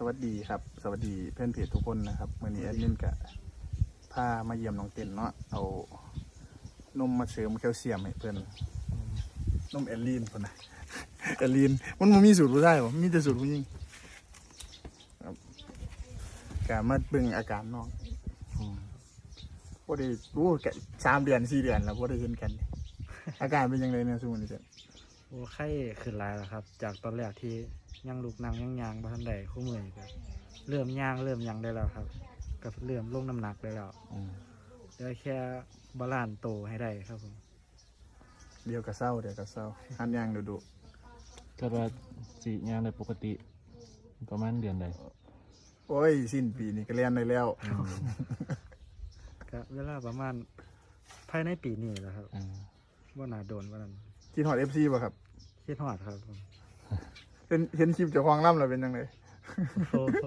สวัสดีครับ สวัสดีเพื่อนเพจทุกคนนะครับวันนี้แอดมินกะพามาเยี่ยมน้องเต้นเนาะเอานมมาเสริมแคลเซียมให้เพื่อนนมแอลลีนคนนะแอลลีนมันบ่มีสูตรผู้ชายบ่มีแต่สูตรผู้หญิงครับกะมาเบิ่งอาการน้องพอได้รู้แกสามเดือนสี่เดือนแล้วพอได้เห็นกัน อาการเป็นยังไงเนี่ยสมมุติเจ้ โอ้ไข้ขึ้นหลายแล้วครับ จากตอนแรกที่ยังลุกนั่งยังยางมาทันใดคู่มือนี่ก็เริ่มย่างเริ่มยังได้แล้วครับก็เริ่มลงน้ำหนักได้แล้วเหลือแค่บาลานซ์โตให้ได้ครับผมเดี๋ยวก็เศร้าเดี๋ยวก็เศร้าหันยางดูดูก็ว่าสีงานในปกติ ประมาณเดือนใดโอ้ย สิ้นปีนี้ก็เรียนได้แล้ว ก็เวลาประมาณภายในปีนี้แหละครับอ่า ว่านาโดนว่านั้น กินหอดเอฟซีป่ะครับ คิดหอดครับผมเห็นเห็นคลิปเจ้าของล่ำแล้วเป็นยังไงโอ้โห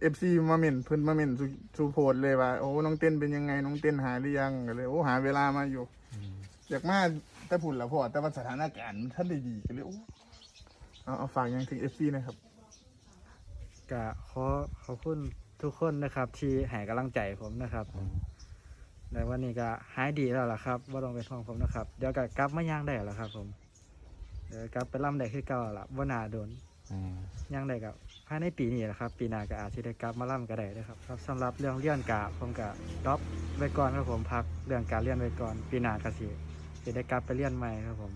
เอฟซีมาเม่นเพิ่นมาเม่นสุสุโพดเลยว่าโอ้น้องเต้นเป็นยังไง น้องเต้นหายหรือยังก็เลย โอ้หาเวลามาอยู่ อยากมาแต่ผุนละพอแต่ว่าสถานการณ์มันท่านได้ดีก็เลยโอ้เอาเอาฝากหยังถึงเอฟซีนะครับก็ขอขอบคุณทุกคนนะครับ ที่ให้กำลังใจผมนะครับ แต่วันนี้ก็หายดีแล้วล่ะครับว่าลองไปท่องผมนะครับ เดี๋ยวก็กลับมายางได้แล้วครับ ผม เดี๋ยวกลับไปล่ำได้คือเก่าละว่านาโดนย่างได้กับภายในปีนี้แหละครับ ปีหน้าก็อาจจะได้กลับมาล่ำก็ได้นะครับครับสำหรับเรื่องเลื่อนกาผมก็ดรอปไว้ก่อนครับผมพักเรื่องการเลื่อนไว้ก่อน ปีหน้าก็สิจะได้กลับไปเลื่อนใหม่ครับผม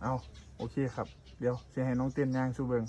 เอาโอเคครับ เดี๋ยวเสียให้น้องเต้นย่างสู้เบิง